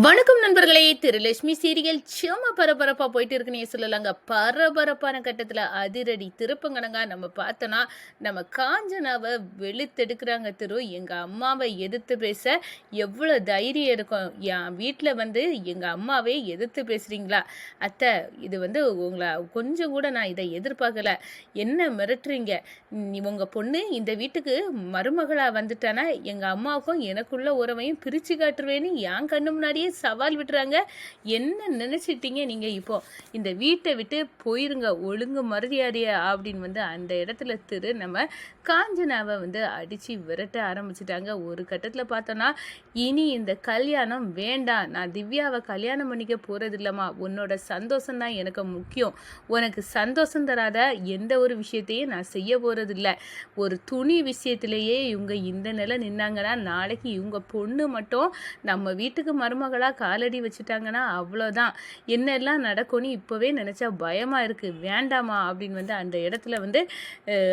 வணக்கம் நண்பர்களே திருலட்சுமி சீரியல். சும்மா பரபரப்பா போயிட்டு இருக்குன்னே சொல்லலாங்க. பரபரப்பான கட்டத்துல அதிரடி திருப்பங்கனங்க நம்ம பார்த்தோன்னா நம்ம காஞ்சனாவை வெளுத்தெடுக்கிறாங்க திரு. எங்க அம்மாவை எதிர்த்து பேச எவ்வளவு தைரியம் இருக்கும்? என் வீட்டில் வந்து எங்க அம்மாவே எதிர்த்து பேசுறீங்களா? அத்தை இது வந்து உங்களை கொஞ்சம் கூட நான் இதை எதிர்பார்க்கல. என்ன மிரட்டுறீங்க? உங்கள் உங்க பொண்ணு இந்த வீட்டுக்கு மருமகளா வந்துட்டானா? எங்க அம்மாவுக்கும் எனக்குள்ள உறவையும் பிரிச்சு காட்டுருவேன்னு என் கண்ணு முன்னாடி முன்னாடியே சவால் விட்டுறாங்க. என்ன நினச்சிட்டீங்க நீங்கள் இப்போ? இந்த வீட்டை விட்டு போயிருங்க ஒழுங்கு மரியாதையா அப்படின்னு வந்து அந்த இடத்துல திரு நம்ம காஞ்சனாவை வந்து அடித்து விரட்ட ஆரம்பிச்சிட்டாங்க. ஒரு கட்டத்தில் பார்த்தோன்னா இனி இந்த கல்யாணம் வேண்டாம். நான் திவ்யாவை கல்யாணம் பண்ணிக்க போகிறது இல்லைம்மா உன்னோட சந்தோஷம் தான் எனக்கு முக்கியம். உனக்கு சந்தோஷம் தராத எந்த ஒரு விஷயத்தையும் நான் செய்ய போகிறதில்ல ஒரு துணி விஷயத்திலேயே இவங்க இந்த நிலை நின்னாங்கன்னா நாளைக்கு இவங்க பொண்ணு மட்டும் நம்ம வீட்டுக்கு மருமகளா காலடி வச்சுட்டாங்கன்னா அவ்வளோதான். என்னெல்லாம் நடக்கும்னு இப்போவே நினச்சா பயமாக இருக்கு. வேண்டாமா அப்படின்னு வந்து அந்த இடத்துல வந்து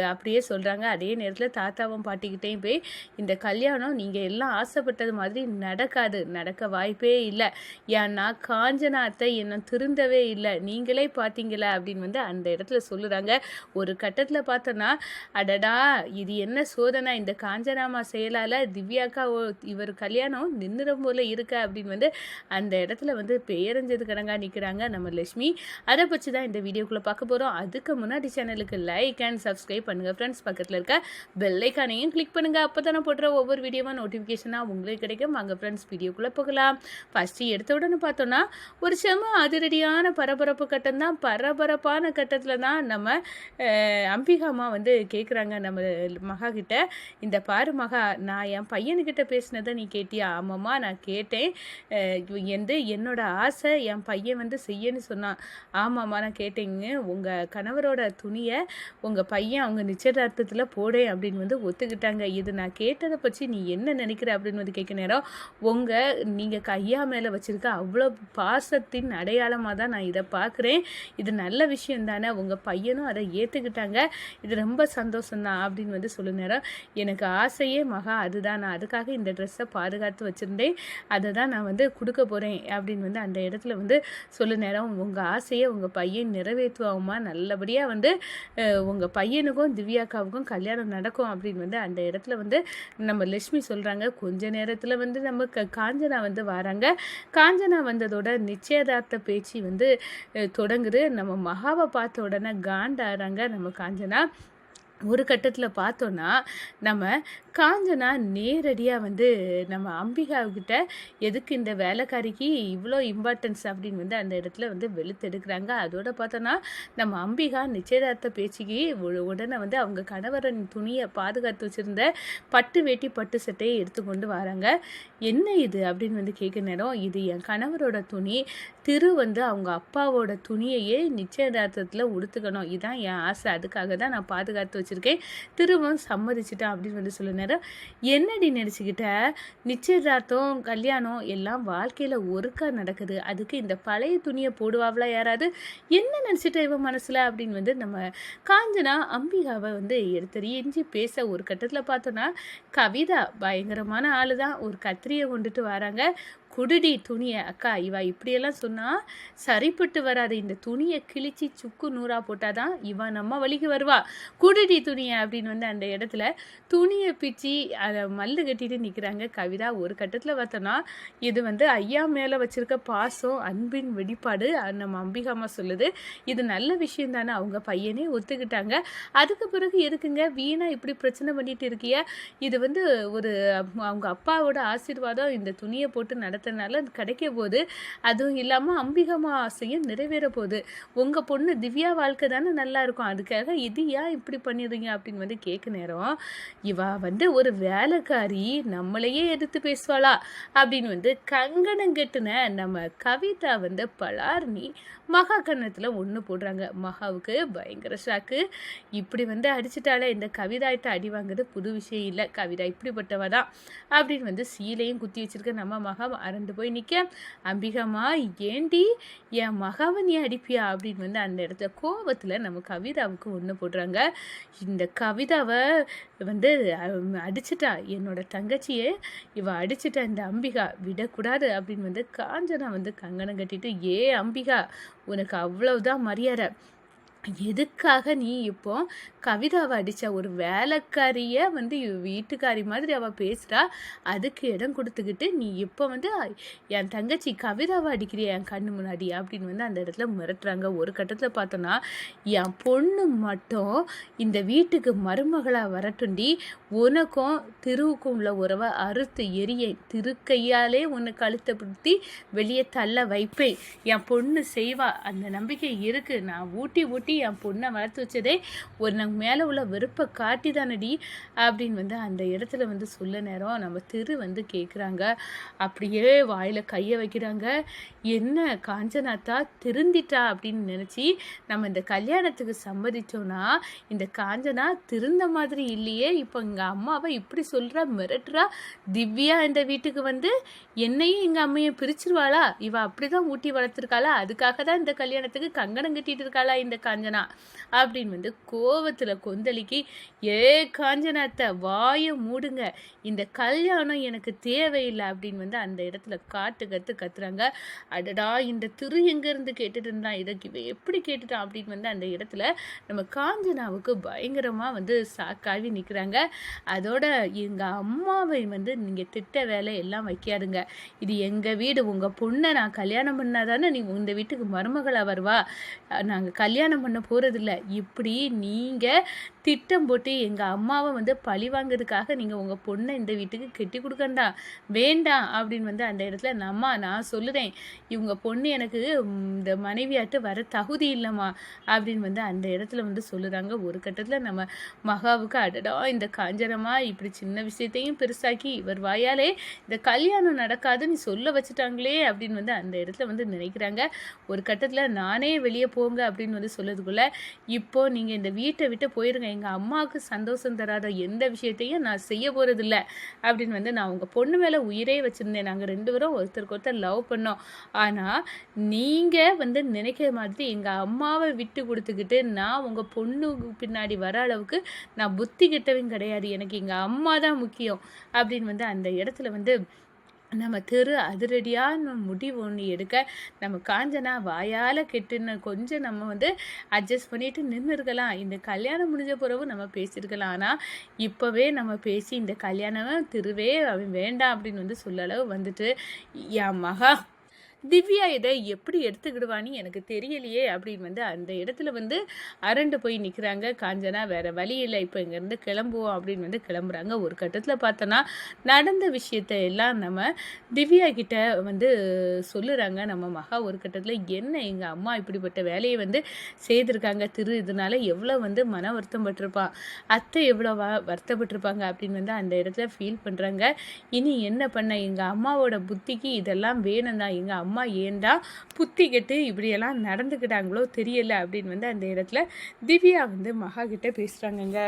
அப்படியே சொல்கிறாங்க அதே நேரத்தில் தாத்தாவும் பாட்டிக்கிட்டையும் போய் இந்த கல்யாணம் நீங்கள் எல்லாம் ஆசைப்பட்டது மாதிரி நடக்காது. நடக்க வாய்ப்பே இல்லை. ஏன்னா காஞ்சநாத்தை என்ன திருந்தவே இல்லை. நீங்களே பார்த்தீங்களா அப்படின்னு வந்து அந்த இடத்துல சொல்லுறாங்க. ஒரு கட்டத்தில் பார்த்தோன்னா அடடா இது என்ன சோதனை? இந்த காஞ்சனாமா செயலால் திவ்யாக்கா ஓ- இவர் கல்யாணம் நின்றுடும் போல இருக்க அப்படின்னு வந்து அந்த இடத்துல வந்து பேரஞ்சது கடங்கா நிற்கிறாங்க நம்ம லட்சுமி. அதை பற்றி தான் இந்த வீடியோக்குள்ளே பார்க்க போகிறோம் அதுக்கு முன்னாடி சேனலுக்கு லைக் அண்ட் சப்ஸ்கிரைப் பண்ணுங்கள் ஃப்ரெண்ட்ஸ் பக்கத்தில் இருக்க பெல்லைக்கானையும் கிளிக் பண்ணுங்கள் அப்போ தானே போடுற ஒவ்வொரு வீடியோவாக நோட்டிஃபிகேஷனாக உங்களுக்கு கிடைக்கும். வாங்க ஃப்ரெண்ட்ஸ் வீடியோக்குள்ளே போகலாம். ஃபஸ்ட்டு எடுத்த உடனே பார்த்தோன்னா ஒரு செம அதிரடியான பரபரப்பு கட்டம் தான் பரபரப்பான கட்டத்தில் தான் நம்ம அம்பிகாமா வந்து கேட்குறாங்க நம்ம மகா கிட்ட. இந்த பாரு மகா நான் என் பையனுக்கிட்ட பேசினதை நீ கேட்டியா? ஆமாம்மா நான் கேட்டேன். வந்து என்னோட ஆசை என் பையன் வந்து செய்யன்னு சொன்னான். ஆமாம்மா நான் கேட்டேங்க. உங்கள் கணவரோட துணியை உங்கள் பையன் அவங்க நிச்சயதார்த்தத்தில் போடேன் அப்படின்னு வந்து ஒத்துக்கிட்டாங்க. இது நான் கேட்டதை பற்றி நீ என்ன நினைக்கிற அப்படின்னு வந்து கேட்க நேரம் உங்கள் நீங்கள் கையா மேலே வச்சுருக்க அவ்வளோ பாசத்தின் அடையாளமாக தான் நான் இதை பார்க்குறேன் இது நல்ல விஷயம் தானே. உங்கள் பையனும் அதை ஏற்றுக்கிட்டாங்க இது ரொம்ப சந்தோஷம்தான் அப்படின்னு வந்து சொல்லு நேரம் எனக்கு ஆசையே மகா அதுதான். நான் அதுக்காக இந்த ட்ரெஸ்ஸை பாதுகாத்து வச்சுருந்தேன். அதை தான் நான் வந்து வந்து கொடுக்க போகிறேன் அப்படின்னு வந்து அந்த இடத்துல வந்து சொல்ல நேரம் உங்கள் ஆசையை உங்கள் பையன் நிறைவேற்றுவாமா நல்லபடியாக வந்து உங்கள் பையனுக்கும் திவ்யாக்காவுக்கும் கல்யாணம் நடக்கும் அப்படின்னு வந்து அந்த இடத்துல வந்து நம்ம லட்சுமி சொல்கிறாங்க கொஞ்ச நேரத்தில் வந்து நம்ம க காஞ்சனா வந்து வராங்க. காஞ்சனா வந்ததோட நிச்சயதார்த்த பேச்சு வந்து தொடங்குது. நம்ம மகாவை பார்த்த உடனே காண்டாடுறாங்க நம்ம காஞ்சனா. ஒரு கட்டத்தில் பார்த்தோன்னா நம்ம காஞ்சனா நேரடியாக வந்து நம்ம அம்பிகாவுக்கிட்ட எதுக்கு இந்த வேலைக்காரிக்கு இவ்வளோ இம்பார்ட்டன்ஸ் அப்படின்னு வந்து அந்த இடத்துல வந்து வெளுத்தெடுக்கிறாங்க அதோட பார்த்தோன்னா நம்ம அம்பிகா நிச்சயதார்த்த பேச்சுக்கு உடனே வந்து அவங்க கணவரின் துணியை பாதுகாத்து வச்சுருந்த பட்டு வேட்டி பட்டு சட்டையை எடுத்து கொண்டு வராங்க. என்ன இது அப்படின்னு வந்து கேட்க நேரம் இது என் கணவரோட துணி திரு வந்து அவங்க அப்பாவோட துணியையே நிச்சயதார்த்தத்தில் உடுத்துக்கணும். இதுதான் என் ஆசை. அதுக்காக தான் நான் பாதுகாத்து வச்சுருக்கேன். திருவும் சம்மதிச்சிட்டேன் அப்படின்னு வந்து சொல்ல நேரம் என்னடி நினச்சிக்கிட்ட? நிச்சயதார்த்தம் கல்யாணம் எல்லாம் வாழ்க்கையில் ஒருக்கா நடக்குது. அதுக்கு இந்த பழைய துணியை போடுவாங்களா யாராவது? என்ன நினச்சிட்ட இவன் மனசில்? அப்படின்னு வந்து நம்ம காஞ்சனா அம்பிகாவை வந்து எடுத்தறிஞ்சு பேச ஒரு கட்டத்தில் பார்த்தோன்னா கவிதா பயங்கரமான ஆள் தான் ஒரு கத்திரியை கொண்டுட்டு வராங்க. குடுடி துணியை அக்கா இவா இப்படியெல்லாம் போனால் சரிப்பட்டு வராது. இந்த துணியை கிழிச்சு சுக்கு நூறா போட்டாதான் இவன் நம்ம வழிக்கு வருவா. குடுடி துணியை அப்படின்னு வந்து அந்த இடத்துல துணியை பிச்சு அதை மல்லு கட்டிட்டு நிற்கிறாங்க கவிதா ஒரு கட்டத்தில் பார்த்தோன்னா இது வந்து ஐயா மேலே வச்சுருக்க பாசம் அன்பின் வெளிப்பாடு நம்ம அம்பிகாமா சொல்லுது. இது நல்ல விஷயம் தானே அவங்க பையனே ஒத்துக்கிட்டாங்க. அதுக்கு பிறகு எதுக்குங்க? வீணாக இப்படி பிரச்சனை பண்ணிட்டு இருக்கிய? இது வந்து ஒரு அவங்க அப்பாவோட ஆசீர்வாதம். இந்த துணியை போட்டு நடத்தினால கிடைக்க போகுது. அதுவும் இல்லாமல் அம்பிகமா ஆசையும் நிறைவேற போகுது. உங்கள் பொண்ணு திவ்யா வாழ்க்கை தானே நல்லா இருக்கும். அதுக்காக இது ஏன் இப்படி பண்ணிடுறீங்க அப்படின்னு வந்து கேட்க நேரம். இவா வந்து ஒரு வேலைக்காரி நம்மளையே எதிர்த்து பேசுவாளா அப்படின்னு வந்து கங்கணம் கெட்டுன நம்ம கவிதா வந்து பலார்னி மகா கன்னத்தில் ஒன்று போடுறாங்க. மகாவுக்கு பயங்கர ஷாக்கு இப்படி வந்து அடிச்சிட்டாலே இந்த கவிதாயிட்ட அடி வாங்குறது புது விஷயம் இல்லை. கவிதா இப்படிப்பட்டவ தான் அப்படின்னு வந்து சீலையும் குத்தி வச்சிருக்க நம்ம மகா அரண்டு போய் நிற்க அம்பிகாமா ஏண்டி என் மகாவை நீ அடிப்பியா? அப்படின்னு வந்து அந்த இடத்துல கோபத்தில் நம்ம கவிதாவுக்கு ஒன்று போடுறாங்க. இந்த கவிதாவை வந்து அடிச்சிட்டா என்னோட தங்கச்சியை இவ அடிச்சிட்டா இந்த அம்பிகா விடக்கூடாது அப்படின்னு வந்து காஞ்சனா வந்து கங்கணம் கட்டிட்டு ஏ அம்பிகா உனக்கு அவ்வளவுதான் மரியாதை. எதுக்காக நீ இப்போ கவிதாவை அடித்த ஒரு வேலைக்காரிய வந்து வீட்டுக்காரி மாதிரி அவள் பேசுகிறா அதுக்கு இடம் கொடுத்துக்கிட்டு நீ இப்போ வந்து என் தங்கச்சி கவிதாவை அடிக்கிறிய என் கண்ணு முன்னாடி? அப்படின்னு வந்து அந்த இடத்துல மிரட்டுறாங்க. ஒரு கட்டத்தில் பார்த்தோன்னா என் பொண்ணு மட்டும் இந்த வீட்டுக்கு மருமகளாக வரட்டுண்டி உனக்கும் திருவுக்கும் உள்ள உறவை அறுத்து எரிய திருக்கையாலே உன்னை கழுத்தை வெளியே தள்ள வைப்பேன். என் பொண்ணு செய்வா. அந்த நம்பிக்கை இருக்குது நான் ஊட்டி ஊட்டி என் பொண்ணை வளர்த்து வச்சதே ஒரு நம்ம மேலே உள்ள வெறுப்பை காட்டி தானடி அப்படின்னு வந்து அந்த இடத்துல வந்து சொல்ல நேரம் நம்ம திரு வந்து கேட்குறாங்க அப்படியே வாயில் கையை வைக்கிறாங்க. என்ன காஞ்சனாத்தா திருந்திட்டா அப்படின்னு நினச்சி நம்ம இந்த கல்யாணத்துக்கு சம்மதிச்சோன்னா இந்த காஞ்சனா திருந்த மாதிரி இல்லையே. இப்போ எங்கள் அம்மாவை இப்படி சொல்கிறா மிரட்டுறா. திவ்யா இந்த வீட்டுக்கு வந்து என்னையும் எங்கள் அம்மையை பிரிச்சிருவாளா? இவ அப்படிதான் ஊட்டி வளர்த்துருக்காளா? அதுக்காக தான் இந்த கல்யாணத்துக்கு கங்கணம் கட்டிட்டு இருக்காளா இந்த காஞ்சனா? அப்படின்னு வந்து கோவத்தில் கொந்தளிக்கி ஏ காஞ்சனாத்தை வாயை மூடுங்க. இந்த கல்யாணம் எனக்கு தேவையில்லை. அப்படின்னு வந்து அந்த இடத்துல காட்டு கற்று கத்துறாங்க. அடடா இந்த திரு எங்கேருந்து கேட்டுட்டு இருந்தான்? இதை இவ எப்படி கேட்டுட்டான்? அப்படின்னு வந்து அந்த இடத்துல நம்ம காஞ்சனாவுக்கு பயங்கரமாக வந்து சாக்காவி நிற்கிறாங்க அதோட எங்கள் அம்மாவை வந்து நீங்கள் திட்ட வேலை எல்லாம் வைக்காதுங்க. இது எங்கள் வீடு. உங்கள் பொண்ணை நான் கல்யாணம் பண்ணாதானே நீ இந்த வீட்டுக்கு மருமகளாக வருவா? நாங்கள் கல்யாணம் பண்ண போகிறதில்ல இப்படி நீங்கள் திட்டம் போட்டு எங்கள் அம்மாவை வந்து பழி வாங்குறதுக்காக நீங்கள் உங்கள் பொண்ணை இந்த வீட்டுக்கு கெட்டி கொடுக்கண்டா வேண்டாம் அப்படின்னு வந்து அந்த இடத்துல நம்மா நான் சொல்லுறேன். இவங்க பொண்ணு எனக்கு இந்த மனைவியாட்டு வர தகுதி இல்லைம்மா அப்படின்னு வந்து அந்த இடத்துல வந்து சொல்லுறாங்க. ஒரு கட்டத்தில் நம்ம மகாவுக்கு அடடா இந்த காஞ்சனமா இப்படி சின்ன விஷயத்தையும் பெருசாக்கி இவர் வாயாலே இந்த கல்யாணம் நடக்காதுன்னு சொல்ல வச்சுட்டாங்களே அப்படின்னு வந்து அந்த இடத்துல வந்து நினைக்கிறாங்க. ஒரு கட்டத்தில் நானே வெளியே போங்க அப்படின்னு வந்து சொல்கிறதுக்குள்ளே இப்போ நீங்கள் இந்த வீட்டை விட்டு போயிருங்க. எங்கள் அம்மாவுக்கு சந்தோஷம் தராத எந்த விஷயத்தையும் நான் செய்ய போகிறதில்ல அப்படின்னு வந்து நான் உங்கள் பொண்ணு மேலே உயிரே வச்சுருந்தேன். நாங்கள் ரெண்டு பேரும் ஒருத்தருக்கு ஒருத்தர் லவ் பண்ணோம். ஆனால் நீங்கள் வந்து நினைக்கிற மாதிரி எங்கள் அம்மாவை விட்டு கொடுத்துக்கிட்டு நான் உங்கள் பொண்ணு பின்னாடி வர அளவுக்கு நான் புத்தி கிட்டவும் கிடையாது. எனக்கு எங்கள் அம்மா தான் முக்கியம் அப்படின்னு வந்து அந்த இடத்துல வந்து நம்ம திரு அதிரடியான முடிவு ஒன்று எடுக்க நம்ம காஞ்சனா வாயால் கெட்டுன்னு கொஞ்சம் நம்ம வந்து அட்ஜஸ்ட் பண்ணிட்டு நின்று இருக்கலாம் இந்த கல்யாணம் முடிஞ்ச பிறகு நம்ம பேசியிருக்கலாம் ஆனால் இப்போவே நம்ம பேசி இந்த கல்யாணம் திருவே அவன் வேண்டாம் அப்படின்னு வந்து சொல்லளவு வந்துட்டு என் மகா திவ்யா இதை எப்படி எடுத்துக்கிடுவான்னு எனக்கு தெரியலையே அப்படின்னு வந்து அந்த இடத்துல வந்து அரண்டு போய் நிற்கிறாங்க காஞ்சனா வேறு வழி இல்லை இப்போ இங்கேருந்து கிளம்புவோம் அப்படின்னு வந்து கிளம்புறாங்க. ஒரு கட்டத்தில் பார்த்தோன்னா நடந்த விஷயத்த எல்லாம் நம்ம திவ்யா கிட்ட வந்து சொல்லுறாங்க. நம்ம மகா ஒரு கட்டத்தில் என்ன எங்கள் அம்மா இப்படிப்பட்ட வேலையை வந்து செய்திருக்காங்க? திரு இதனால எவ்வளோ வந்து மன வருத்தம் பட்டிருப்பான் அத்தை எவ்வளோ வ வருத்தப்பட்டிருப்பாங்க அப்படின்னு வந்து அந்த இடத்துல ஃபீல் பண்ணுறாங்க இனி என்ன பண்ண? எங்கள் அம்மாவோட புத்திக்கு இதெல்லாம் வேணும் தான் எங்கள் அம்மா ஏன்டா புத்தி கெட்டு இப்படியெல்லாம் நடந்துக்கிட்டாங்களோ தெரியல அப்படின்னு வந்து அந்த இடத்துல திவ்யா வந்து மகா கிட்ட பேசுகிறாங்கங்க